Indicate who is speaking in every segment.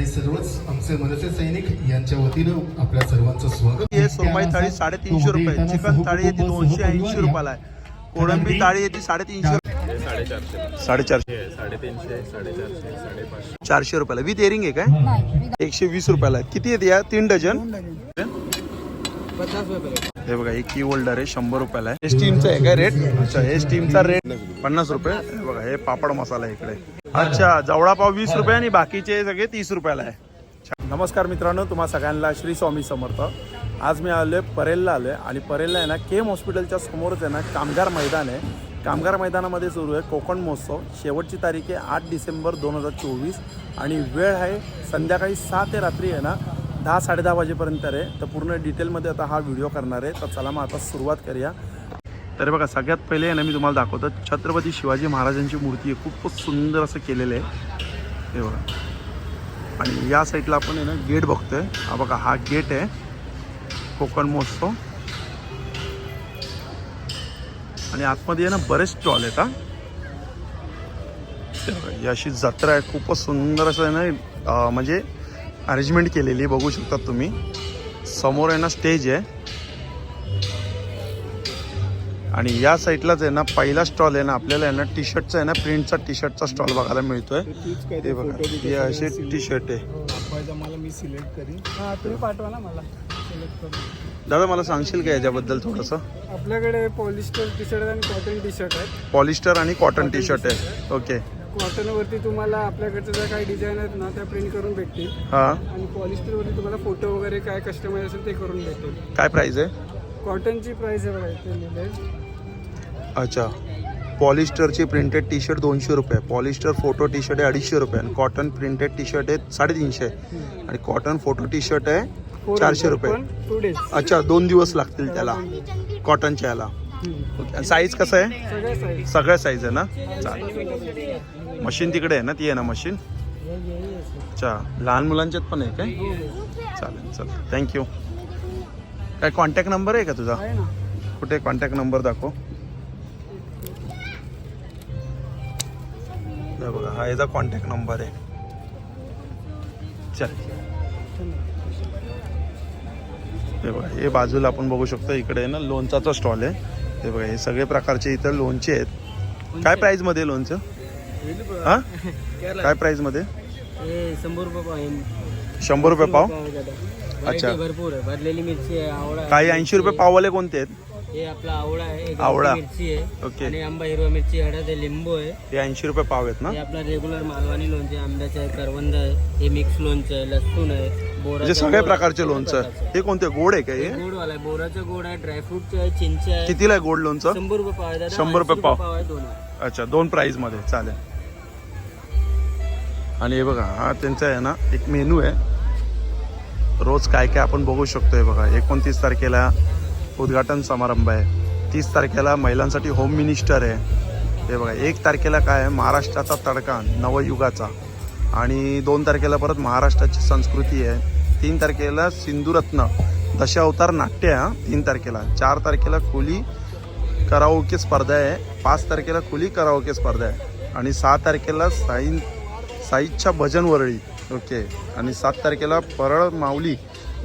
Speaker 1: हे सर्वच आमचे मनसे सैनिक यांच्या वतीनं आपल्या सर्वांचं स्वागत.
Speaker 2: हे सुरमई थाळी साडेतीनशे रुपये चिकन थाळी येते दोनशे ऐंशी रुपयाला आहे. कोळंबी थाळी येते साडेतीनशे
Speaker 3: साडेचारशे.
Speaker 2: साडेचारशे.
Speaker 3: साडेतीनशे साडेचारशे साडेपाचशे.
Speaker 2: चारशे रुपयाला. विथ एरिंग आहे काय? एकशे वीस रुपयाला आहे. किती येते या? तीन डझन. हे बघा एक की होल्डर आहे शंभर रुपयाला आहे. हे स्टीमचं आहे काय रेट अच्छा हे स्टीमचा रेट पन्नास रुपये. हे बघा हे पापड मसाला आहे इकडे. अच्छा जवळा पाव वीस रुपये आणि बाकीचे सगळे तीस रुपयाला आहे. नमस्कार मित्रांनो तुम्हा सगळ्यांना श्री स्वामी समर्थ. आज मी आलो आहे परेलला आलो आहे आणि परेलला आहे ना केम हॉस्पिटलच्या समोरच आहे ना कामगार मैदान आहे. कामगार मैदानामध्ये सुरू आहे कोकण महोत्सव. शेवटची तारीख आहे आठ डिसेंबर दोन हजार चोवीस आणि वेळ आहे संध्याकाळी सहा ते रात्री आहे ना दहा साडेदहा वाजेपर्यंत आहे. तर पूर्ण डिटेलमध्ये आता हा व्हिडिओ करणार आहे. तर चला मग आता सुरुवात करूया. तर बघा सगळ्यात पहिले आहे ना मी तुम्हाला दाखवतो. छत्रपती शिवाजी महाराजांची मूर्ती आहे खूपच सुंदर असं केलेलं आहे. हे बघा. आणि या साईडला आपण आहे ना गेट बघतोय. हा बघा हा गेट आहे. कोकण महोत्सव. आणि आतमध्ये आहे ना बरेच स्टॉल आहेत हा. अशी जत्रा आहे. खूपच सुंदर असं आहे ना म्हणजे अरेंजमेंट केलेली आहे, बघू शकता तुम्ही. समोर आहे ना स्टेज आहे. आणि या साईडलाच आहे ना पहिला स्टॉल आहे ना आपल्याला आहे ना टी शर्टचा आहे ना प्रिंटचा टी शर्टचा स्टॉल बघायला मिळतोय. हे बघा हे असे टी शर्ट आहे.
Speaker 4: मला मी सिलेक्ट करीन. हा तुम्ही पाठवा ना मला. सिलेक्ट करून.
Speaker 2: दादा मला सांगशील का याच्याबद्दल थोडंसं?
Speaker 4: आपल्याकडे पॉलिस्टर टी शर्ट आणि कॉटन टी शर्ट आहेत.
Speaker 2: पॉलिस्टर आणि कॉटन टी शर्ट आहे. ओके
Speaker 4: कॉटनवरती तुम्हाला आपल्याकडच्या ज्या काही डिझाईन आहेत ना त्या प्रिंट करून भेटतील.
Speaker 2: हां.
Speaker 4: आणि पॉलिस्टरवरती तुम्हाला फोटो वगैरे काय कस्टमाइज असेल ते करून भेटेल
Speaker 2: काय प्राईस आहे?
Speaker 4: कॉटनची प्राइस आहे बघा इथे लिहिलंय.
Speaker 2: अच्छा. पॉलिस्टरची प्रिंटेड टी शर्ट दोनशे रुपये. पॉलिस्टर फोटो टी शर्ट आहे अडीचशे रुपये आणि कॉटन प्रिंटेड टी शर्ट आहे साडेतीनशे. आणि कॉटन फोटो टी शर्ट आहे चारशे रुपये.
Speaker 4: टू डेज
Speaker 2: अच्छा दोन दिवस लागतील त्याला. कॉटनच्या याला. साईज कसं आहे?
Speaker 4: सगळ्या साईज
Speaker 2: सगळ्या साईज आहे ना? चालेल. मशीन तिकडे आहे ना ती आहे ना मशीन? अच्छा लहान मुलांच्यात पण आहे काय? चालेल चालेल. थँक्यू काय कॉन्टॅक्ट नंबर आहे का तुझा? कुठे कॉन्टॅक्ट नंबर दाखव. हे बघा हा याचा कॉन्टॅक्ट नंबर आहे. चल. हे बघा हे बाजूला आपण बघू शकतो इकडे आहे ना लोणचाचा स्टॉल आहे. हे बघा हे सगळे प्रकारचे इथं लोणचे आहेत. काय प्राइसमध्ये लोणचं? हा? काय प्राइसमध्ये?
Speaker 5: हे शंभर रुपये पाव.
Speaker 2: शंभर रुपये पाव?
Speaker 5: व्हरायटी भरपूर आहे. भरलेली मिरची आहे आवळा.
Speaker 2: काही ऐंशी रुपये पाववाले कोणते आहेत?
Speaker 5: हे आपला आवळा आहे
Speaker 2: आवळा.
Speaker 5: मिरची आहे.
Speaker 2: ओके.
Speaker 5: आणि आंबा हिरवा मिरची हळद आहे लिंबू आहे.
Speaker 2: हे ऐंशी रुपये पाव आहेत ना?
Speaker 5: आपला रेग्युलर मालवानी लोणचे आंब्याचं आहे करवंद आहे. हे मिक्स लोणचं आहे लसूण आहे बोरा
Speaker 2: म्हणजे सगळ्या प्रकारचे लोणचं. हे कोणते? गोड आहे का हे?
Speaker 5: गोडवाला आहे. बोराचं गोड आहे ड्रायफ्रूटचं आहे चिंच आहे.
Speaker 2: कितीला आहे गोड लोणचं?
Speaker 5: शंभर रुपये पाव
Speaker 2: शंभर रुपये
Speaker 5: 80
Speaker 2: पाव.
Speaker 5: आहे दोन.
Speaker 2: अच्छा दोन प्राईजमध्ये. चालेल. आणि हे बघा हा त्यांचा आहे ना एक मेनू आहे. रोज काय काय आपण बघू शकतो आहे बघा. एकोणतीस तारखेला उद्घाटन समारंभ आहे. तीस तारखेला महिलांसाठी होम मिनिस्टर आहे. हे बघा एक तारखेला काय आहे? महाराष्ट्राचा तडका नवयुगाचा. आणि दोन तारखेला परत महाराष्ट्राची संस्कृती आहे. तीन तारखेला सिंधुरत्न दशावतार नाट्य आहे हा, तीन तारखेला. चार तारखेला खुली कराओके स्पर्धा आहे. पाच तारखेला खुली कराओके स्पर्धा आहे. आणि सहा तारखेला साईन साईच्या भजन वरळी. ओके. आणि सात तारखेला परळ माऊली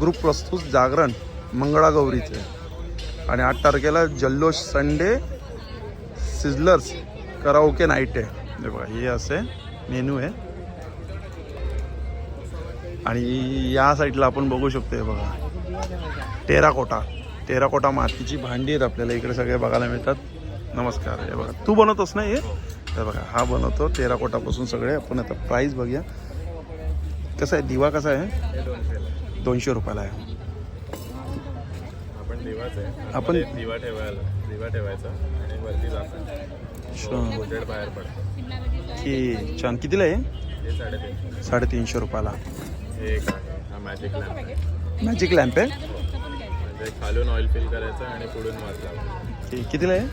Speaker 2: ग्रुप प्रस्तुत जागरण मंगळागौरीचे. आणि आठ तारखेला जल्लोष संडे सिझलर्स कराओके नाईट. आहे हे बघा हे असे मेनू आहे. आणि या साईडला आपण बघू शकतो हे बघा. टेराकोटा. टेराकोटा मातीची भांडी आहेत आपल्याला. इकडे सगळे बघायला मिळतात. नमस्कार. हे बघा तू बनवतोस ना हे? हे बघा हा बनवतो टेराकोटापासून सगळे. आपण आता प्राईस बघूया. कसं आहे? दिवा कसा आहे? दोनशे रुपयाला आहे.
Speaker 3: आपण दिवाच आहे.
Speaker 2: आपण-
Speaker 3: आतमध्ये दिवा ठेवायला दिवा ठेवायचा आणि वरती जायचं बाहेर पडतो.
Speaker 2: की छान. कितीला आहे?
Speaker 3: साडेतीनशे.
Speaker 2: रुपयाला.
Speaker 3: मॅजिक लॅम्प
Speaker 2: मॅजिक लॅम्प आहे?
Speaker 3: म्हणजे खालून ऑइल फिल करायचं आणि पुढून
Speaker 2: की कितीला आहे?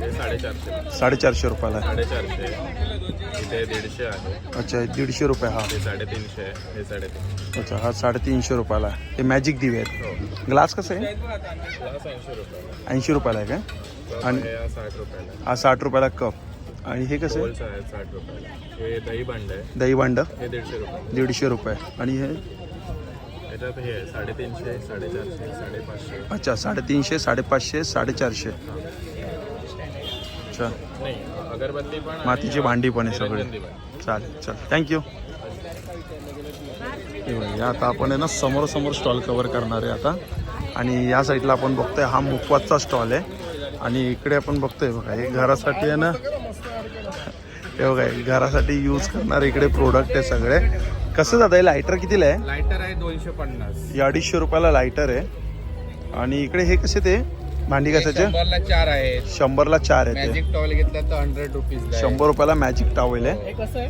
Speaker 3: हे साडेचारशे.
Speaker 2: साडेचारशे रुपयाला आहे.
Speaker 3: साडेचारशे. इथे दीडशे आहे.
Speaker 2: अच्छा हे दीडशे रुपये हा.
Speaker 3: हे साडेतीनशे आहे हे साडेतीनशे.
Speaker 2: अच्छा हा साडेतीनशे रुपयाला आहे. हे मॅजिक दिवे आहेत. ग्लास कसं आहे?
Speaker 3: ऐंशी रुपये
Speaker 2: ऐंशी रुपयाला आहे काय आणि
Speaker 3: हे हा साठ रुपयाला.
Speaker 2: हा साठ रुपयाला कप. आणि हे कसं आहे?
Speaker 3: साठ रुपयाला. हे दही भांड आहे.
Speaker 2: दही भांड
Speaker 3: हे दीडशे रुपये.
Speaker 2: दीडशे रुपये. आणि हे?
Speaker 3: याच्यात हे आहे साडेतीनशे साडेचारशे साडेपाचशे.
Speaker 2: अच्छा साडेतीनशे साडेपाचशे साडेचारशे. अच्छा.
Speaker 3: नाही अगरबत्ती पण आणि,
Speaker 2: मातीची भांडी पण आहे सगळी.
Speaker 3: निरंजनी.
Speaker 2: चालेल चल थँक्यू आता आपण आहे ना समोर समोर स्टॉल कव्हर करणार आहे आता. आणि या साईडला आपण बघतोय हा मुखवासचा स्टॉल आहे. आणि इकडे आपण बघतोय बघा हे घरासाठी आहे ना. हे बघा हे घरासाठी यूज करणारे इकडे प्रोडक्ट आहे सगळे. कसं जातं हे लायटर कितीला आहे?
Speaker 3: लायटर आहे दोनशे पन्नास.
Speaker 2: हे अडीचशे रुपयाला लायटर आहे. आणि इकडे हे कसे ते? भांडी कशाचे
Speaker 3: शंभरला चार आहेत
Speaker 2: शंभरला चार आहे ते.
Speaker 3: मॅजिक टॉल घेतला तर हंड्रेड रुपीज
Speaker 2: शंभर रुपयाला मॅजिक टॉवेल आहे.
Speaker 3: हे कसं आहे?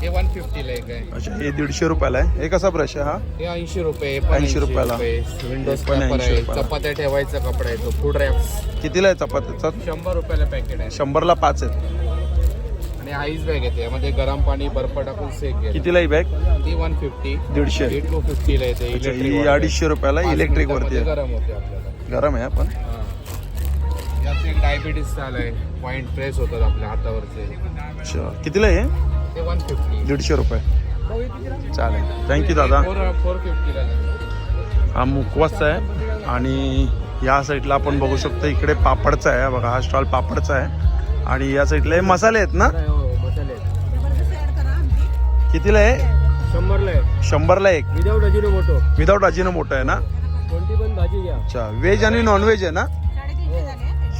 Speaker 3: हे वन फिफ्टीला एक आहे.
Speaker 2: अच्छा हे दीडशे रुपयाला आहे. हे कसा ब्रश आहे हा?
Speaker 3: हे ऐंशी रुपये हे पण
Speaker 2: 80 रुपयाला.
Speaker 3: विंडोज
Speaker 2: पण
Speaker 3: पेपर
Speaker 2: 80
Speaker 3: आहे
Speaker 2: रुपयाला.
Speaker 3: चपात्या ठेवायचा कपडा आहे तो फूड रॅप्स
Speaker 2: कितीला आहे चपातीचा
Speaker 3: शंभर रुपयाला पॅकेट आहे.
Speaker 2: शंभरला पाच आहेत.
Speaker 3: आणि आईस बॅग येते. यामध्ये गरम पाणी बर्फ टाकून सेक घ्या
Speaker 2: कितीला ही बॅग
Speaker 3: ती वन फिफ्टी
Speaker 2: दीडशे.
Speaker 3: ही टू फिफ्टीला येते.
Speaker 2: ही अडीचशे रुपयाला इलेक्ट्रिक वरती आहे.
Speaker 3: गरम होते आपल्याला.
Speaker 2: गरम आहे पण.
Speaker 3: हा. यात एक डायबिटीस आलाय. पॉइंट प्रेस होतात आपल्या हातावरचे.
Speaker 2: अच्छा कितीला आहे हे?
Speaker 3: ते वन फिफ्टी
Speaker 2: दीडशे रुपये. चालेल. थँक्यू दादा.
Speaker 3: फोर फोर फिफ्टीला
Speaker 2: हा मुखवासचा आहे. आणि या साईडला आपण बघू शकतो इकडे पापडचा आहे. बघा हा स्टॉल पापडचा आहे. आणि या साईडला हे मसाले आहेत ना? कितीला आहे?
Speaker 5: शंभरला आहे.
Speaker 2: शंभरला एक.
Speaker 5: विदाऊट अजिनो मोठो.
Speaker 2: विदाऊट अजिनो मोठं आहे ना?
Speaker 5: कोणती पण भाजी घ्या.
Speaker 2: अच्छा व्हेज आणि नॉन व्हेज आहे ना?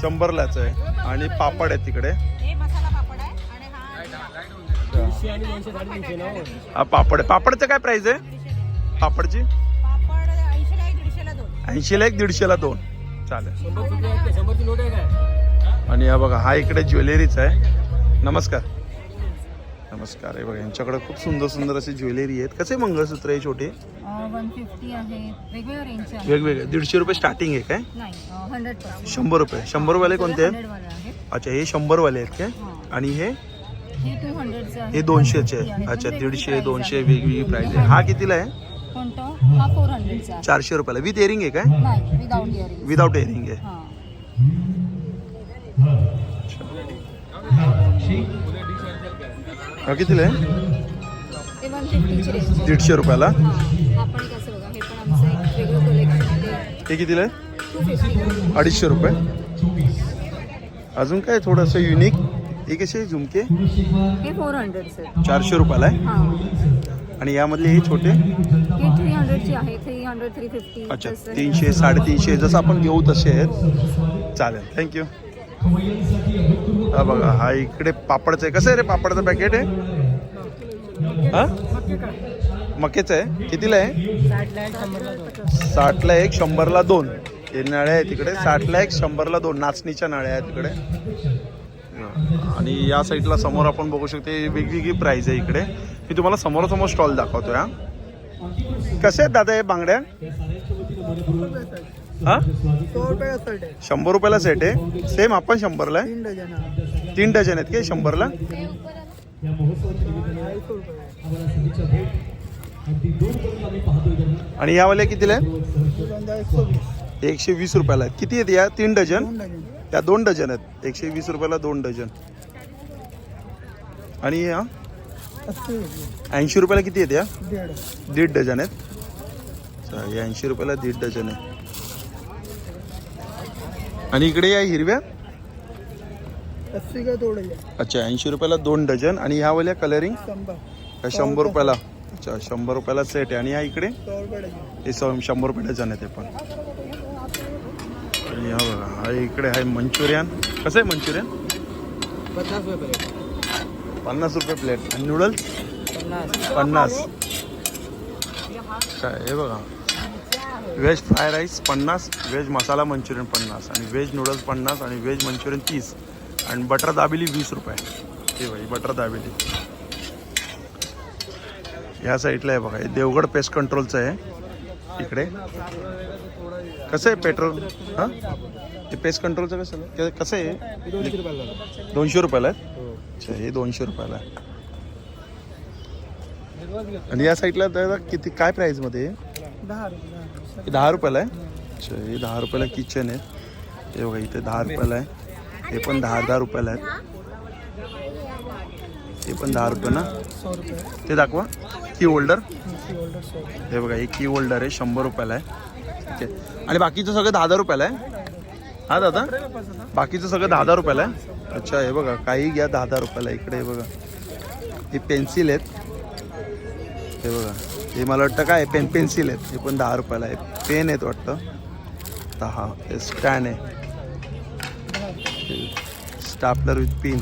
Speaker 2: शंभरलाच आहे. आणि पापड आहे तिकडे.
Speaker 6: हे मसाला पापड आहे आणि हा
Speaker 5: दीडशे आणि दोनशे साडेतीनशे ना हो.
Speaker 2: हा पापड आहे. पापडचं काय प्राइस आहे? पापडची?
Speaker 6: पापड ऐंशीला एक दीडशेला दोन.
Speaker 2: ऐंशीला एक दीडशेला दोन. चालेल.
Speaker 5: शंभर रुपये आहेत का? शंभरची नोट आहे काय
Speaker 2: आणि हा बघा हा इकडे ज्वेलरीचा आहे. नमस्कार. नमस्कार. हे बघा यांच्याकडे खूप सुंदर सुंदर असे ज्वेलरी आहेत. कसे मंगळसूत्र आहे छोटे?
Speaker 6: वन फिफ्टी आहे. वेगवेगळ्या रेंजचे आहे
Speaker 2: वेगवेगळे. दीडशे रुपये स्टार्टिंग आहे काय?
Speaker 6: नाही हंड्रेड पर्सेंट
Speaker 2: शंभर रुपये. शंभर वाले कोणते आहेत?
Speaker 6: आहे
Speaker 2: अच्छा हे शंभर वाले आहेत काय? आणि हे?
Speaker 6: हे टू हंड्रेडचे आहे
Speaker 2: हे दोनशेचे आहे
Speaker 6: आहे.
Speaker 2: अच्छा दीडशे दोनशे
Speaker 6: आहे.
Speaker 2: वेगवेगळी प्राइस आहे. हा. कितीला आहे?
Speaker 6: कोणतं? हा फोर हंड्रेडचा आहे.
Speaker 2: चारशे रुपयाला. विथ इयरिंग आहे काय?
Speaker 6: नाही विदाउट इयरिंग
Speaker 2: विदाउट इयरिंग आहे.
Speaker 6: हां.
Speaker 2: हा कितीला आहे?
Speaker 6: ते वन फिफ्टीची रेंज
Speaker 2: दीडशे रुपयाला.
Speaker 6: हां हा पण कसं बघा हे पण आमचं एक वेगळं कलेक्शन आहे.
Speaker 2: हे कितीला आहे?
Speaker 6: टू फिफ्टी
Speaker 2: अडीचशे रुपये. अजून काय थोडंसं युनिक हे कसे झुमके?
Speaker 6: हे फोर हंड्रेडचे आहे
Speaker 2: चारशे रुपयाला आहे?
Speaker 6: हां.
Speaker 2: आणि यामधले हे छोटे?
Speaker 6: हे थ्री हंड्रेडची आहे थ्री हंड्रेड थ्री फिफ्टी
Speaker 2: अच्छा तीनशे साडेतीनशे जसं आपण घेऊ तसे आहेत. चालेल थँक्यू हा बघा हा इकडे पापडचं आहे. कसं आहे रे पापडचं पॅकेट आहे? हा? मकेचं आहे? कितीला आहे?
Speaker 5: साठला आहे
Speaker 2: एक शंभरला दोन. हे नळ्या आहे तिकडे. साठला एक शंभरला दोन. नाचणीच्या नळ्या आहेत तिकडे. आणि या साईडला समोर आपण बघू शकतो वेगवेगळी प्राईज आहे इकडे. मी तुम्हाला समोरासमोर स्टॉल दाखवतो हा. कसे आहेत दादा हे बांगड्या? हा?
Speaker 4: का
Speaker 2: शंभर रुपयाला सेट आहे. सेम आपण शंभरला? आहे
Speaker 4: तीन
Speaker 2: डझन आहेत काय शंभरला? आणि यावाल्या कितीला आहे? एकशे वीस रुपयाला आहेत. किती आहेत या तीन डझन? त्या दोन डझन आहेत. एकशे वीस रुपयाला दोन डझन. आणि या? ऐंशी रुपयाला किती आहेत या? दीड. डझन आहेत. ऐंशी रुपयाला दीड डझन आहे. आणि इकडे या हिरव्या?
Speaker 4: अस्सी का
Speaker 2: अच्छा ऐंशी रुपयाला दोन डझन. आणि ह्यावाल्या कलरिंग
Speaker 4: शंभर.
Speaker 2: शंभर रुपयाला. अच्छा शंभर रुपयाला सेट आहे. आणि या इकडे? हे शंभर रुपये डझन आहे ते पण. आणि हा बघा हा इकडे आहे मंचुरियन. कसं आहे मंचुरियन?
Speaker 5: पन्नास रुपये प्लेट
Speaker 2: पन्नास रुपये प्लेट आणि नूडल्स
Speaker 5: पन्नास.
Speaker 2: काय हे बघा. व्हेज फ्राय राईस पन्नास व्हेज मसाला मंचुरियन पन्नास आणि व्हेज नूडल्स पन्नास आणि व्हेज मंचुरियन तीस. आणि बटर दाबेली वीस रुपये. हे भाई बटर दाबेली. ह्या साईडला आहे बघा हे देवगड पेस्ट कंट्रोलचं आहे. इकडे. कसं आहे पेट्रोल? हां? ते पेस्ट कंट्रोलचं कसं कसं आहे?
Speaker 5: दोनशे रुपयाला
Speaker 2: आहे? अच्छा हे दोनशे रुपयाला आहे. आणि या साईडला दादा किती काय प्राईजमध्ये
Speaker 4: दहा रुपये.
Speaker 2: हे दहा रुपयाला आहे. अच्छा हे दहा रुपयाला किचन आहे. हे बघा इथे दहा रुपयाला आहे. हे पण दहा दहा रुपयाला आहे हे पण दहा रुपये ना? ते दाखवा. की होल्डर हे बघा हे की होल्डर आहे. शंभर रुपयाला आहे. ठीक आहे. आणि बाकीचं सगळं दहा दहा रुपयाला आहे? हा दादा? बाकीचं सगळं दहा दहा रुपयाला आहे? अच्छा हे बघा काही घ्या दहा दहा रुपयाला. इकडे हे बघा. हे पेन्सिल आहेत. हे बघा. हे मला वाटतं काय पेन पेन्सिल आहेत. हे पण दहा रुपयाला आहेत. पेन आहेत वाटतं. दहा हे स्टँड आहे. स्टापलर विथ पिन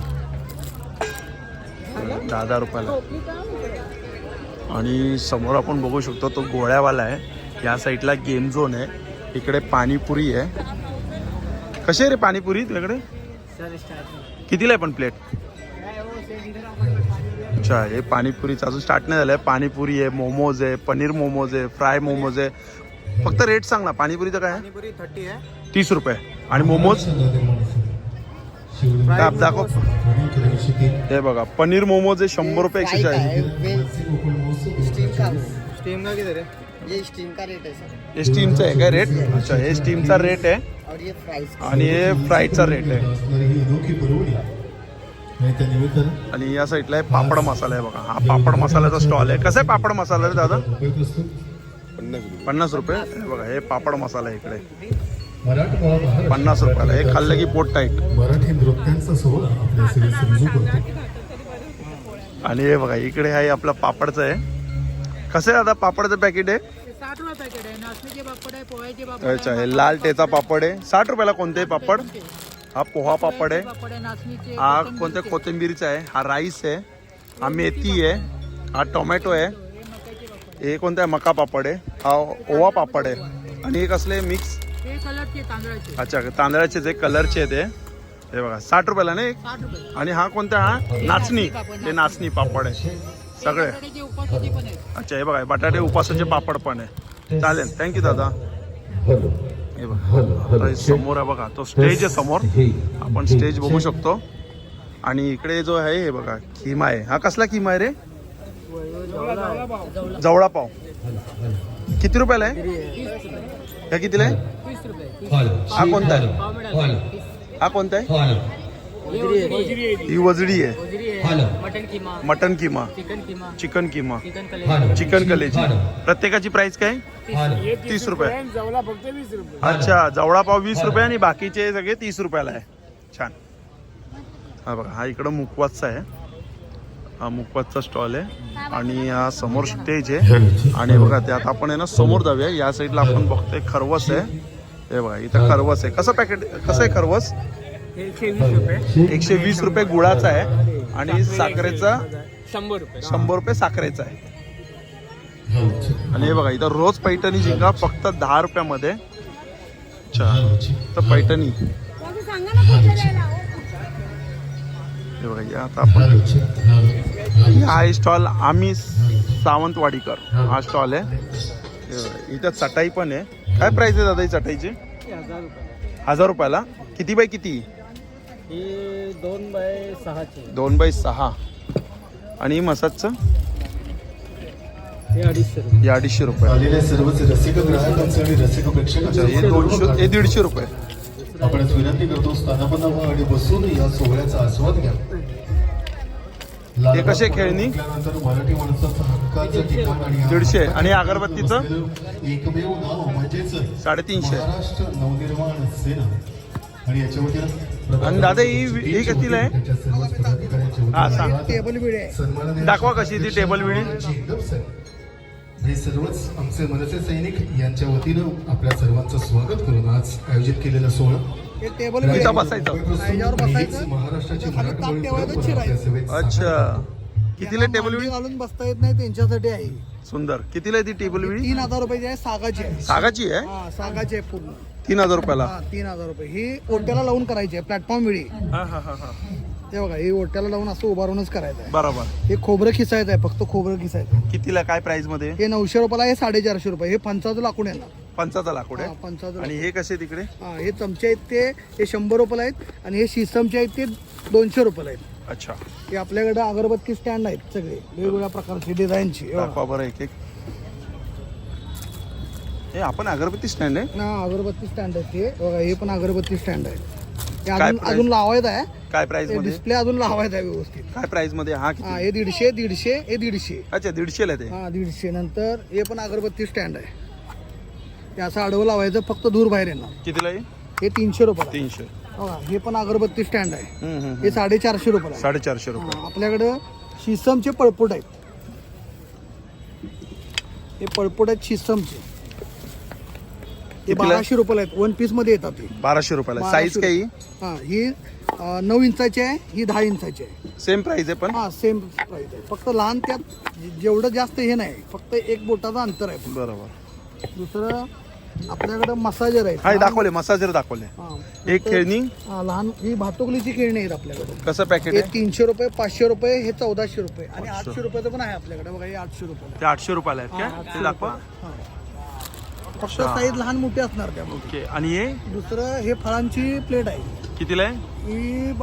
Speaker 2: दहा दहा रुपयाला आणि समोर आपण बघू शकतो तो गोळ्यावाला आहे. या साईडला गेम झोन आहे. इकडे पाणीपुरी आहे. कशी आहे रे पाणीपुरी तुझ्याकडे कितीला आहे पण प्लेट अच्छा हे पाणीपुरीचं अजून स्टार्ट नाही झालं आहे पाणीपुरी आहे मोमोज आहे पनीर मोमोज आहे फ्राय मोमोज आहे. फक्त रेट सांग ना पाणीपुरीचं काय आहे?
Speaker 5: पाणीपुरी थर्टी आहे.
Speaker 2: तीस रुपये. आणि मोमोज? दाब दाखव. हे बघा पनीर मोमोज आहे शंभर रुपये एकशे चाळीस.
Speaker 5: स्टीम का स्टीम का? किधर है ये स्टीम का रेट है सर
Speaker 2: हे स्टीमचं आहे काय रेट अच्छा हे स्टीमचा रेट आहे.
Speaker 5: और ये
Speaker 2: आणि हे फ्राईडचा रेट आहे.
Speaker 1: आणि
Speaker 2: या साईडला आहे पापड मसाला आहे बघा. हा पापड मसाल्याचा स्टॉल आहे. कसं आहे पापड मसाला रे दादा? पन्नास रुपये. हे बघा हे पापड मसाला आहे इकडे. पन्नास रुपयाला. हे खाल्लं की पोट टाईट
Speaker 1: मराठी नृत्यांचा
Speaker 2: आणि हे बघा इकडे आहे आपला पापडचं आहे. कसं आहे दादा? पापडचं पॅकेट आहे. अच्छा हे लाल टेचा पापड आहे. साठ रुपयाला कोणते पापड? हा पोहा पापड आहे. हा कोणत्या कोथिंबीरचा आहे? हा राईस आहे. हा मेथी आहे. हा टोमॅटो आहे. हे कोणता आहे? मका पापड आहे. हा ओवा पापड आहे. आणि हे कसले मिक्स?
Speaker 7: ते कलरचे तांदळाचे.
Speaker 2: अच्छा तांदळाचे जे कलरचे आहे ते हे बघा साठ रुपयाला ना एक? आणि हा कोणता हा? नाचणी. हे नाचणी पापड आहे. सगळे. अच्छा हे बघा बटाटे उपासाचे पापड पण आहे. चालेल. थँक्यू दादा. हे बघा. हे समोर आहे बघा. तो स्टेज आहे समोर. आपण स्टेज बघू शकतो. आणि इकडे जो आहे हे बघा खिमा आहे. हा कसला खिमा आहे रे? जवळा पाव. किती रुपयाला आहे? ह्या कितीला आहे? हा कोणता आहे? हा कोणता आहे? ही वजडी आहे.
Speaker 7: वजरी आहे. Mutton keema.
Speaker 2: Mutton keema.
Speaker 7: Chicken keema.
Speaker 2: Chicken keema.
Speaker 7: Chicken कलेजी
Speaker 2: प्रत्येकाची प्राइस काय? तीस
Speaker 4: रुपये.
Speaker 2: अच्छा जवळा पाव वीस रुपये आणि बाकीचे सगळे तीस रुपयाला आहे. छान. हा बघा हा इकडं मुकवासचा आहे. हा मुकवासचा स्टॉल आहे. आणि हा समोर स्टेज आहे. आणि बघा त्यात आपण आहे ना समोर जाऊया. या साईडला आपण बघतोय खरवस आहे. हे बघा इथं खरवस आहे. कसं पॅकेट कसं आहे खरवस?
Speaker 4: एकशे वीस रुपये.
Speaker 2: गुळाचा आहे आणि साखरेचा
Speaker 4: शंभर रुपये.
Speaker 2: शंभर रुपये साखरेचा आहे. आणि हे बघा इथं रोज पैठणी जिंका फक्त दहा रुपयामध्ये. अच्छा तर पैठणी. हे बघा या आता आपण हा स्टॉल आम्ही सावंतवाडीकर. हा स्टॉल आहे. हे इथं चटाई पण आहे. काय प्राइस आहे दादा ही चटाईची?
Speaker 5: हजार
Speaker 2: रुपयाला. किती बाय किती?
Speaker 5: हे दोन बाय सहाचे.
Speaker 2: दोन बाय सहा. आणि मसाजचं?
Speaker 5: हे अडीचशे रुपये.
Speaker 2: हे अडीचशे रुपये.
Speaker 1: आलेल्या सर्वच रसिक ग्राहकांचं आणि रसिक
Speaker 2: अच्छा हे दोनशे हे
Speaker 1: प्रेक्षकांचं
Speaker 2: दीडशे रुपये.
Speaker 1: आपण विनंती करतो स्थानापन्न व्हा आणि बसून या सोहळ्याचा आस्वाद घ्या.
Speaker 2: ते कसे खेळणी?
Speaker 1: म्हटल्यानंतर मराठी माणसाचं हक्काचं ठिकाण आणि या
Speaker 2: दीडशे. आणि अगरबत्तीचं?
Speaker 1: एकमेव नाव म्हणजेच
Speaker 2: साडेतीनशे.
Speaker 1: महाराष्ट्र नवनिर्माण सेना. आणि याच्या वतीनं
Speaker 2: आणि दादा ही- ही? कितीला आहे? हा, सांग.
Speaker 4: टेबल बिडे आहे.
Speaker 2: दाखवा कशी ती टेबल विडी
Speaker 1: हे सर्वच आमचे मनसे सैनिक यांच्या वतीनं आपल्या सर्वांचं स्वागत करून आज आयोजित केलेला सोहळा.
Speaker 2: अच्छा. कितीला टेबल विडी
Speaker 4: घालून बसता येत नाही त्यांच्यासाठी आहे.
Speaker 2: सुंदर. कितीला आहे ती टेबल विडी
Speaker 4: तीन हजार रुपयाची आहे सागाची आहे.
Speaker 2: सागाची आहे?
Speaker 4: हा सागाची आहे पूर्ण.
Speaker 2: तीन हजार रुपयाला?
Speaker 4: हा तीन हजार रुपये. ही ओट्याला लावून करायची आहे प्लॅटफॉर्म वेळी.
Speaker 2: हा हा हा हा.
Speaker 4: ते बघा ही ओट्याला लावून असं उभारूनच करायचं आहे.
Speaker 2: बरोबर.
Speaker 4: हे खोबरं खिसायचं आहे फक्त खोबरं खिसायचं आहे.
Speaker 2: कितीला काय प्राइसमध्ये?
Speaker 4: हे नऊशे रुपयाला आहे साडेचारशे रुपये. हे पंचावन्न लाकूड येणार
Speaker 2: पंचाचा लाकूड
Speaker 4: हा,
Speaker 2: आहे
Speaker 4: पंचावन्न
Speaker 2: आणि हे कसे तिकडे
Speaker 4: हा हे चमचे आहेत ते हे शंभर रुपयाला आहेत आणि हे शिसमचे आहेत ते दोनशे रुपयाला आहेत.
Speaker 2: अच्छा.
Speaker 4: हे आपल्याकडे अगरबत्ती स्टँड आहेत सगळे वेगवेगळ्या प्रकारची डिझाईनची हे.
Speaker 2: दाखवा बरं एक एक. हे आपण अगरबत्ती स्टँड आहे.
Speaker 4: ना अगरबत्ती स्टँड आहे ते. बघा हे पण अगरबत्ती स्टँड आहे. हे
Speaker 2: काय
Speaker 4: अजून
Speaker 2: price?
Speaker 4: अजून लावायचं आहे.
Speaker 2: काय प्राइसमध्ये?
Speaker 4: डिस्प्ले अजून लावायचा आहे व्यवस्थित.
Speaker 2: काय प्राइसमध्ये? हा
Speaker 4: हा
Speaker 2: किती?
Speaker 4: हे दीडशे दीडशे हे दीडशे.
Speaker 2: अच्छा दीडशेला आहे ते.
Speaker 4: हा दीडशे नंतर हे पण अगरबत्ती स्टँड आहे. ते असं आडवं लावायचं फक्त दूर बाहेर येणार.
Speaker 2: कितीला आहे?
Speaker 4: हे तीनशे रुपये
Speaker 2: तीनशे.
Speaker 4: हे पण अगरबत्ती स्टँड आहे.
Speaker 2: हम्म, हम्म,
Speaker 4: हे साडेचारशे रुपये
Speaker 2: साडेचारशे रुपये.
Speaker 4: आपल्याकडं शिसमचे पळपूट आहेत. हे पळपूट आहेत शिसमचे हे
Speaker 2: कितीला?
Speaker 4: बाराशे रुपयाला आहेत. वन पीसमध्ये येतात
Speaker 2: बाराशे रुपयाला. साईज काही?
Speaker 4: हा ही अं, नऊ इंचाची आहे ही दहा इंचाची आहे.
Speaker 2: सेम प्राइस आहे पण?
Speaker 4: हा सेम प्राईस आहे. फक्त लहान त्यात जेवढं जास्त हे नाही फक्त एक बोटाचं अंतर आहे.
Speaker 2: बरोबर.
Speaker 4: दुसरं आपल्याकडं मसाजर आहेत.
Speaker 2: हा हे दाखवले मसाजर दाखवले.
Speaker 4: हा.
Speaker 2: एक खेळणी?
Speaker 4: हा, लहान ही भातुकलीची खेळणी आहेत आपल्याकडे.
Speaker 2: कसं पॅकेट
Speaker 4: हे
Speaker 2: आहे
Speaker 4: तीनशे रुपये पाचशे रुपये हे चौदाशे रुपये. आणि आठशे रुपयाचं पण आहे आपल्याकडे. बघा हे आठशे रुपये
Speaker 2: ते आठशे रुपयाला आहेत काय? ते दाखवा.
Speaker 4: फक्त साईज लहान मोठी असणार त्यामध्ये
Speaker 2: ओके आणि हे?
Speaker 4: दुसरं हे फळांची प्लेट आहे.
Speaker 2: कितीला आहे?
Speaker 4: ही ब-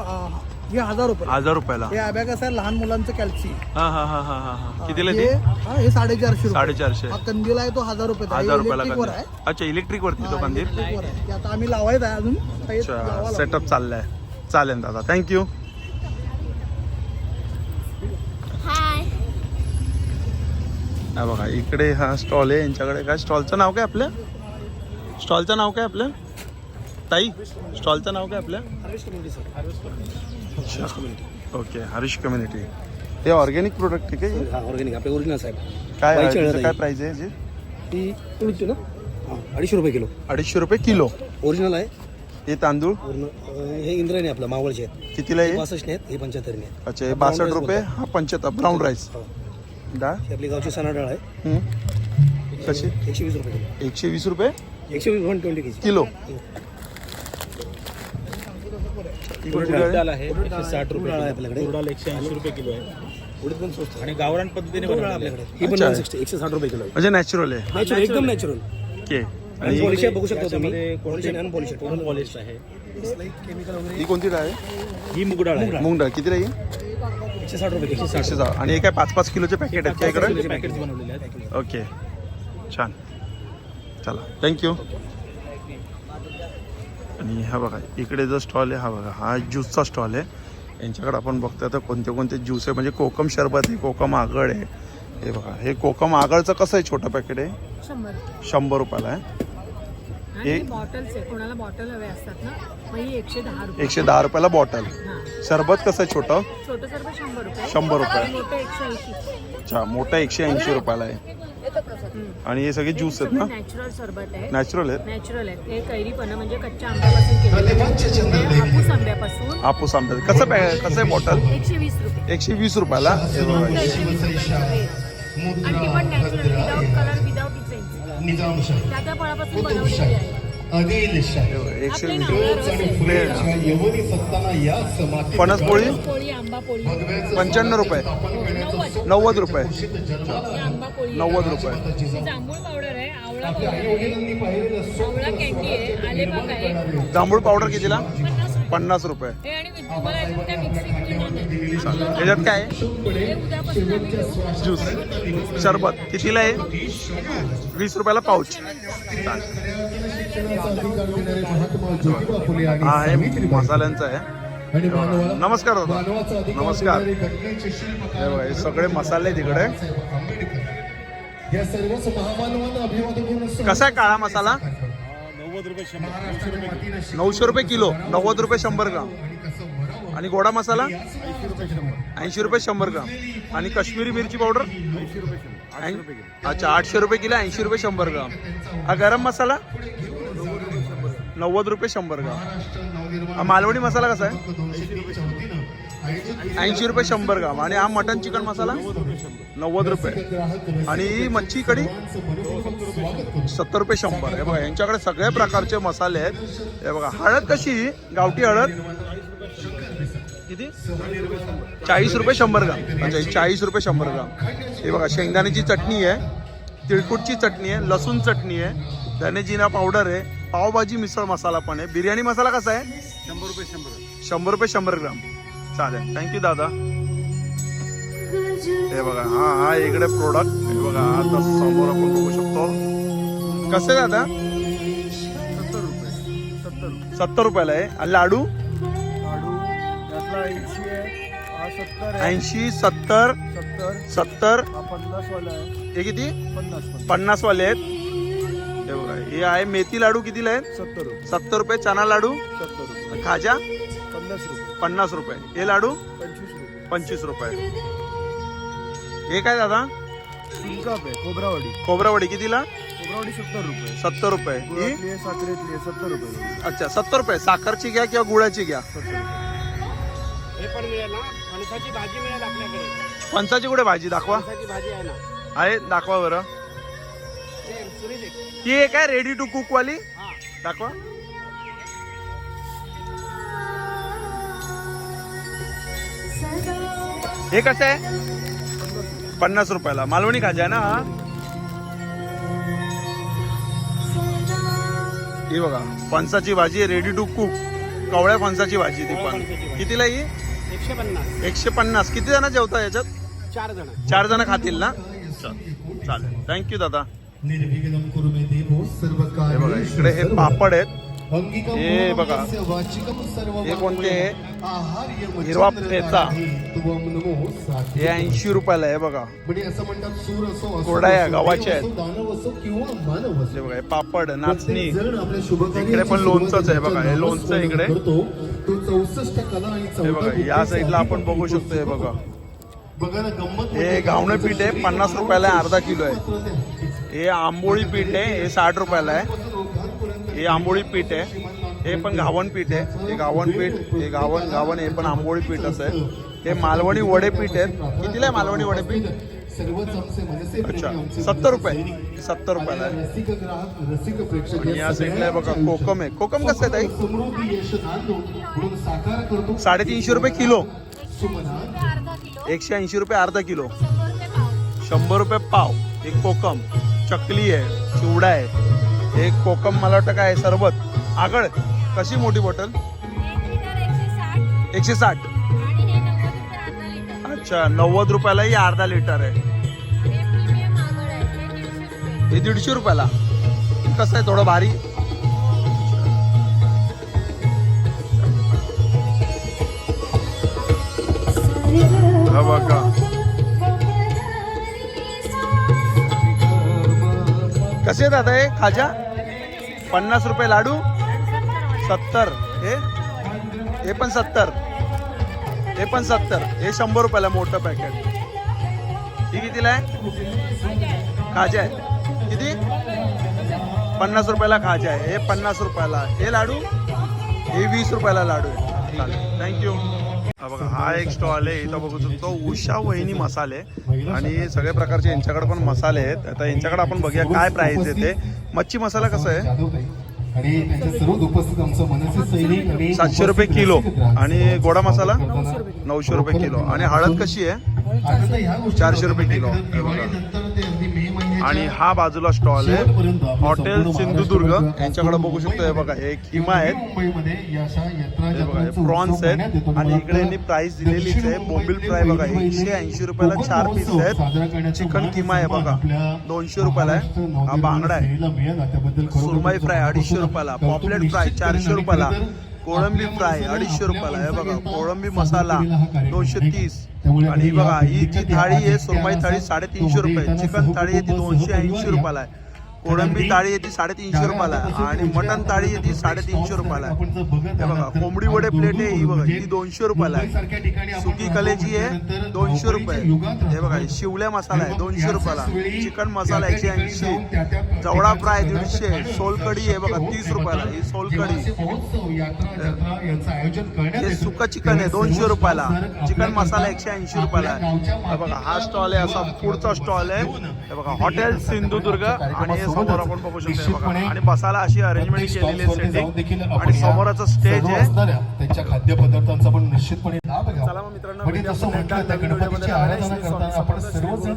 Speaker 4: ही हजार रुपये.
Speaker 2: हजार रुपयाला.
Speaker 4: हे असं आहे लहान मुलांचं कॅल्सी
Speaker 2: हा हा हा हा हा हा. कितीला आहे
Speaker 4: हे
Speaker 2: ते?
Speaker 4: साडेचारशे रुपये.
Speaker 2: साडेचारशे.
Speaker 4: हा कंदील आहे तो हजार रुपये.
Speaker 2: हजार रुपयाला कंदील.
Speaker 4: आहे.
Speaker 2: अच्छा इलेक्ट्रिक वरती तो कंदील?
Speaker 4: वर आहे. ते आता आम्ही लावायचं आहे अजून. लागेल.
Speaker 2: सेटअप चाललाय. चालेल दादा थँक्यू हा बघा इकडे हा स्टॉल आहे यांच्याकडे काय? स्टॉलचं नाव काय आपल्या स्टॉलचं नाव काय आपलं? ताई स्टॉलचं नाव काय आपल्या अच्छा ओके हरीश कम्युनिटी. हे ऑर्गॅनिक प्रोडक्ट ठीक आहे
Speaker 8: हा? ऑर्गॅनिक आपले ओरिजिनल साहेब.
Speaker 2: काय आहे? काय प्राइस आहे याची?
Speaker 8: ती तुळची ना? हां अडीचशे रुपये किलो.
Speaker 2: अडीचशे रुपये किलो.
Speaker 8: ओरिजिनल आहे.
Speaker 2: हे तांदूळ?
Speaker 8: अं, हे इंद्रायणी आपलं मावळचे आहेत.
Speaker 2: कितीला आहे?
Speaker 8: पासष्ट आहेत हे पंच्याहत्तरने आहेत.
Speaker 2: अच्छा हे बासष्ट रुपये हा पंच्याहत्तर ब्राऊन राईस
Speaker 8: हो.
Speaker 2: डाळ
Speaker 8: ही आपली गावची सणा डाळ आहे.
Speaker 2: हम्म. कशी?
Speaker 8: एकशे वीस रुपये किलो.
Speaker 2: एकशे वीस रुपये?
Speaker 8: एकशे वीस वन ट्वेंटी केजी.
Speaker 2: किलो.
Speaker 8: डाळ आहे एकशे साठ रुपये डाळ आहे आपल्याकडे. डाळ एकशे ऐंशी रुपये किलो आहे. उडीद पण स्वस्त. आणि गावरान पद्धतीने डाळ आपल्याकडे. ही पण
Speaker 2: अच्छा.
Speaker 8: एकशे साठ रुपये किलो आहे.
Speaker 2: म्हणजे नॅचरल आहे.
Speaker 8: नॅचरल एकदम नॅचरल
Speaker 2: ओके
Speaker 8: आणि
Speaker 2: आणि
Speaker 8: पॉलिश बघू शकता तुम्ही. पॉलिश आणि अनपॉलिश पॉलिश आहे.
Speaker 2: ही कोणती डाळ आहे?
Speaker 8: ही मुग डाळ आहे.
Speaker 2: मूग डाळ. किती राहील?
Speaker 8: एकशे साठ रुपये किलो
Speaker 2: एकशे सहा आणि हे काय पाच पाच किलोचे पॅकेट आहेत इकडे?
Speaker 8: पॅकेट बनवलेले आहेत.
Speaker 2: ओके छान. चला. थँक्यू आणि हा बघा इकडे जो स्टॉल आहे हा बघा हा ज्यूसचा स्टॉल आहे. यांच्याकडे आपण बघतोय आता कोणते कोणते ज्यूस आहे. म्हणजे कोकम शरबत आहे कोकम आगळ आहे. हे बघा हे कोकम आगळचं कसं आहे छोटं पॅकेट आहे?
Speaker 7: शंभर
Speaker 2: रुपयाला आहे. हे-
Speaker 7: बॉटल्स आहे. कोणाला बॉटल हवे असतात ना मग ही एकशे दहा रुपये.
Speaker 2: एकशे दहा रुपयाला बॉटल शरबत कसं आहे छोटं?
Speaker 7: छोटं सर्व शंभर रुपये.
Speaker 2: शंभर रुपये.
Speaker 7: आणि मोठं एकशे ऐंशी.
Speaker 2: अच्छा मोठं एकशे ऐंशी रुपयाला आहे. आणि हे सगळे ज्यूस आहेत ना?
Speaker 7: नॅचरल सरबत आहे
Speaker 2: नॅचरल आहेत?
Speaker 7: नॅचरल आहे ते कैरीपणा म्हणजे कच्च्या आंब्यापासून केलेलं आहे. हे हापूस आंब्यापासून
Speaker 2: हापूस आंब्याचं. कसं पॅ कसं आहे बॉटल
Speaker 7: एकशे वीस रुपये.
Speaker 2: एकशे वीस रुपयाला?
Speaker 7: आणि पण नॅचरल कलर इसेन्स त्या त्या फळापासून बनवलेली आहे.
Speaker 2: हे फणस पोळी?
Speaker 7: पोळी आंबा पोळी.
Speaker 2: पंच्याण्णव रुपये.
Speaker 7: नव्वद.
Speaker 2: नव्वद रुपये.
Speaker 7: ही.
Speaker 2: नव्वद रुपये.
Speaker 7: ही जांभूळ पावडर
Speaker 2: कितीला?
Speaker 7: पन्नास रुपये. हे.
Speaker 2: त्याच्यात काय?
Speaker 7: हे.
Speaker 2: ज्यूस. शरबत. कितीला आहे? वीस रुपयाला पाऊच.
Speaker 1: महात्मा ज्योतिबा फुले आणि
Speaker 2: हा आहे
Speaker 1: सावित्रीबाई
Speaker 2: मसाल्यांचा आहे नमस्कार. दादा नमस्कार हे हे सगळे मसाले तिकडे कसा आहे काळा मसाला? नऊशे रुपये किलो. नव्वद रुपये शंभर ग्राम.
Speaker 1: आणि
Speaker 2: गोडा मसाला. ऐंशी रुपये शंभर. ग्राम. आणि काश्मीरी मिरची पावडर? अच्छा आठशे रुपये किलो ऐंशी रुपये शंभर ग्राम. हा गरम मसाला? नव्वद रुपये शंभर ग्राम.
Speaker 1: महाराष्ट्र नवनिर्माण
Speaker 2: हा मालवणी मसाला कसा आहे? ऐंशी रुपये शंभर ग्राम. आणि हा मटन चिकन मसाला? नव्वद रुपये. आणि ही मच्छी
Speaker 1: करू.
Speaker 2: सत्तर रुपये शंभर. हे बघा यांच्याकडे सगळ्या प्रकारचे मसाले आहेत. हे बघा हळद कशी गावठी हळद? किती? चाळीस रुपये शंभर ग्राम. अच्छा ही चाळीस रुपये शंभर ग्राम. हे बघा शेंगदाण्याची चटणी आहे तिळकुटची चटणी आहे लसूण चटणी आहे धनेजिना पावडर आहे. पावभाजी मिसळ मसाला पण आहे. बिर्याणी मसाला कसा आहे? शंभर रुपये शंभर शंभर रुपये शंभर ग्राम. चालेल. थँक्यू दादा. हे बघा हा हा इकडे प्रोडक्ट हे बघा आता समोर आपण बघू शकतो. कसे दादा? सत्तर रुपयाला आहे. आणि लाडू?
Speaker 4: ऐंशी आहे. हा सत्तर
Speaker 2: ऐंशी सत्तर.
Speaker 4: सत्तर.
Speaker 2: सत्तर.
Speaker 4: हा आहे.
Speaker 2: हे किती?
Speaker 4: पन्नास
Speaker 2: पन्नास वाले आहेत. हे हे आहे मेथी लाडू कितीला आहेत?
Speaker 4: सत्तर रुपये.
Speaker 2: सत्तर रुपये. चना लाडू?
Speaker 4: सत्तर रुपये.
Speaker 2: खाजा?
Speaker 4: पन्नास रुपये.
Speaker 2: पन्नास रुपये. हे लाडू?
Speaker 4: पंचवीस रुपये.
Speaker 2: पंचवीस रुपये. हे काय दादा?
Speaker 4: आहे खोबरावाडी.
Speaker 2: खोबरावडी कितीला?
Speaker 4: खोबरावाडी सत्तर रुपये.
Speaker 2: सत्तर रुपये. ही?
Speaker 4: गुळातली आहे साखरेतली आहे सत्तर रुपये
Speaker 2: अच्छा सत्तर रुपये. साखरची घ्या किंवा गुळाची घ्या.
Speaker 5: हे पण मिळेल ना फणसाची भाजी मिळेल आपल्याकडे.
Speaker 2: फणसाची कुठे भाजी? दाखवा.
Speaker 5: फणसाची भाजी आहे ना.
Speaker 2: आहे? दाखवा बरं.
Speaker 5: ते एक.
Speaker 2: आहे रेडी टू कुक वाली? दाखवा. हे कसं आहे? पन्नास रुपयाला. मालवणी खाजा आहे ना हा? बघा फणसाची भाजी रेडी टू कुक कवळ्या फणसाची भाजी ती पण. कितीला ही?
Speaker 5: एकशे पन्नास.
Speaker 2: एकशे पन्नास. किती जण जेवता याच्यात?
Speaker 5: चार जण.
Speaker 2: चार जण खातील ना? चल, चालेल. थँक्यू दादा.
Speaker 1: निर्विघ्नं कुरु मे देवो सर्व
Speaker 2: बघा इकडे हे पापड आहेत हे बघा. हे कोणते हिरवा
Speaker 1: साध्वी.
Speaker 2: हे ऐंशी रुपयाला आहे बघा
Speaker 1: म्हणजे असं म्हणतात सूर असो असुर
Speaker 2: कोरड्या
Speaker 1: देव
Speaker 2: आहेत. हे बघा हे पापड नाचणी इकडे पण लोणचंच आहे बघा, हे लोणचं इकडे. हे बघा या साईडला आपण बघू शकतो हे. बघा हे
Speaker 1: म्हणजे
Speaker 2: घावणं
Speaker 1: काय?
Speaker 2: पीठ आहे, पन्नास रुपयाला अर्धा किलो आहे. हे आंबोळी पीठ आहे हे साठ रुपयाला आहे. हे आंबोळी पीठ आहे. हे पण घावण पीठ आहे. हे घावण पीठ हे घावण घावण हे पण आंबोळी पीठ असं आहे. हे मालवणी वडे पीठ आहेत. कितीला आहे मालवणी वडे पीठ? अच्छा सत्तर रुपये. सत्तर रुपयाला आहे. या
Speaker 1: या
Speaker 2: साईडला आहे बघा कोकम आहे. कोकम कसं आहे ताई? साडेतीनशे रुपये किलो. एकशे ऐंशी रुपये अर्धा किलो.
Speaker 6: शंभर रुपये पाव.
Speaker 2: एक कोकम. चकली आहे चिवडा आहे. एक कोकम मला वाटतं काय सरबत. आगळ कशी मोठी बॉटल?
Speaker 6: एकशे साठ.
Speaker 2: अच्छा नव्वद रुपयाला ही अर्धा लिटर आहे.
Speaker 6: हे दीडशे रुपये.
Speaker 2: दीडशे रुपयाला? कसं आहे थोडं भारी? बघा. कसे दादा हे? खाजा? पन्नास रुपये लाडू? सत्तर. हे? हे पण सत्तर. हे पण सत्तर. हे शंभर रुपयाला मोठं पॅकेट ही कितीला आहे? खाजा आहे. किती? पन्नास रुपयाला खाजा आहे. हे पन्नास रुपयाला. हे लाडू? हे वीस रुपयाला लाडू आहे. चालेल. थँक्यू हा बघा हा एक स्टॉल आहे. इथं बघू शकतो उषा वहिनी मसाले. आणि सगळ्या प्रकारचे यांच्याकडे पण मसाले आहेत. आता यांच्याकडे आपण बघूया काय प्राइस आहे ते मच्छी मसाला कसं आहे? सातशे रुपये किलो. आणि गोडा मसाला? नऊशे रुपये किलो. आणि हळद कशी आहे? चारशे रुपये किलो. आणि हा बाजूला स्टॉल आहे. हॉटेल सिंधुदुर्ग. यांच्याकडे बघू शकतो हे बघा हे किमा आहेत. प्रॉन्स आहेत. आणि इकडे यांनी प्राइस दिलेलीच आहे. बोंबील फ्राय बघा एकशे ऐंशी रुपयाला चार पीस आहेत. चिकन किमा आहे बघा. दोनशे रुपयाला आहे. हा बांगडा आहे. सुरमई फ्राय अडीचशे रुपयाला. पॉपलेट फ्राय चारशे रुपयाला. कोळंबी फ्राय अडीचशे रुपयाला. हे बघा कोळंबी मसाला दोनशे. तीस. आणि बघा ही जी थाळी आहे सुरमई थाळी साडेतीनशे रुपये. चिकन थाळी आहे ती दोनशे ऐंशी रुपयाला आहे. कोळंबी थाळी आहे ती साडेतीनशे रुपयाला आणि मटन थाळी आहे ती साडेतीनशे रुपयाला. हे बघा कोंबडी वडे प्लेट आहे ही बघा ही दोनशे रुपयाला आहे. सुकी कलेजी आहे दोनशे रुपये. हे बघा शिवल्या मसाला आहे दोनशे रुपयाला. चिकन मसाला एकशे ऐंशी. जवळा फ्राय दीडशे. सोलकडी आहे बघा तीस रुपयाला ही सोलकडी हे सुकं चिकन आहे दोनशे रुपयाला. चिकन मसाला एकशे ऐंशी रुपयाला आहे. हे बघा हा स्टॉल आहे असा फूडचा स्टॉल आहे. हे बघा हॉटेल सिंधुदुर्ग आणि हे समोर आपण बघू शकतो बघा. आणि बसायला अशी अरेंजमेंट केलेली आहे आणि समोरच स्टेज आहे.
Speaker 1: त्यांच्या खाद्यपदार्थांचा पण निश्चितपणे लाभ घ्यावा.
Speaker 2: चला मित्रांनो
Speaker 1: म्हणजे आपण सर्वजण